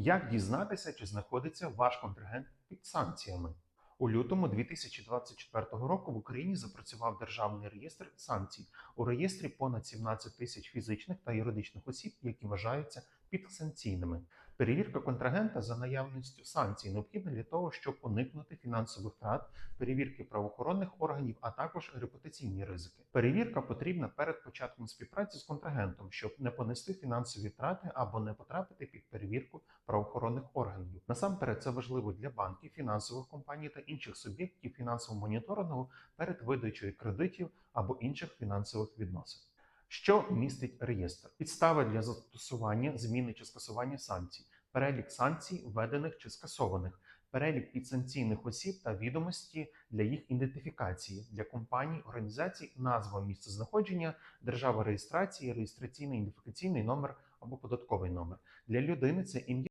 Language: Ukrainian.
Як дізнатися, чи знаходиться ваш контрагент під санкціями? У лютому 2024 року в Україні запрацював державний реєстр санкцій. У реєстрі понад 17 тисяч фізичних та юридичних осіб, які вважаються підсанкційними. Перевірка контрагента за наявністю санкцій необхідна для того, щоб уникнути фінансових втрат, перевірки правоохоронних органів, а також репутаційні ризики. Перевірка потрібна перед початком співпраці з контрагентом, щоб не понести фінансові втрати або не потрапити під перевірку правоохоронних органів. Насамперед, це важливо для банків, фінансових компаній та інших суб'єктів фінансового моніторингу перед видачею кредитів або інших фінансових відносин. Що містить реєстр? Підстави для застосування, зміни чи скасування санкцій, перелік санкцій, введених чи скасованих, перелік підсанкційних осіб та відомості для їх ідентифікації для компаній, організацій, назва місцезнаходження, держава реєстрації, реєстраційний ідентифікаційний номер або податковий номер. Для людини це ім'я.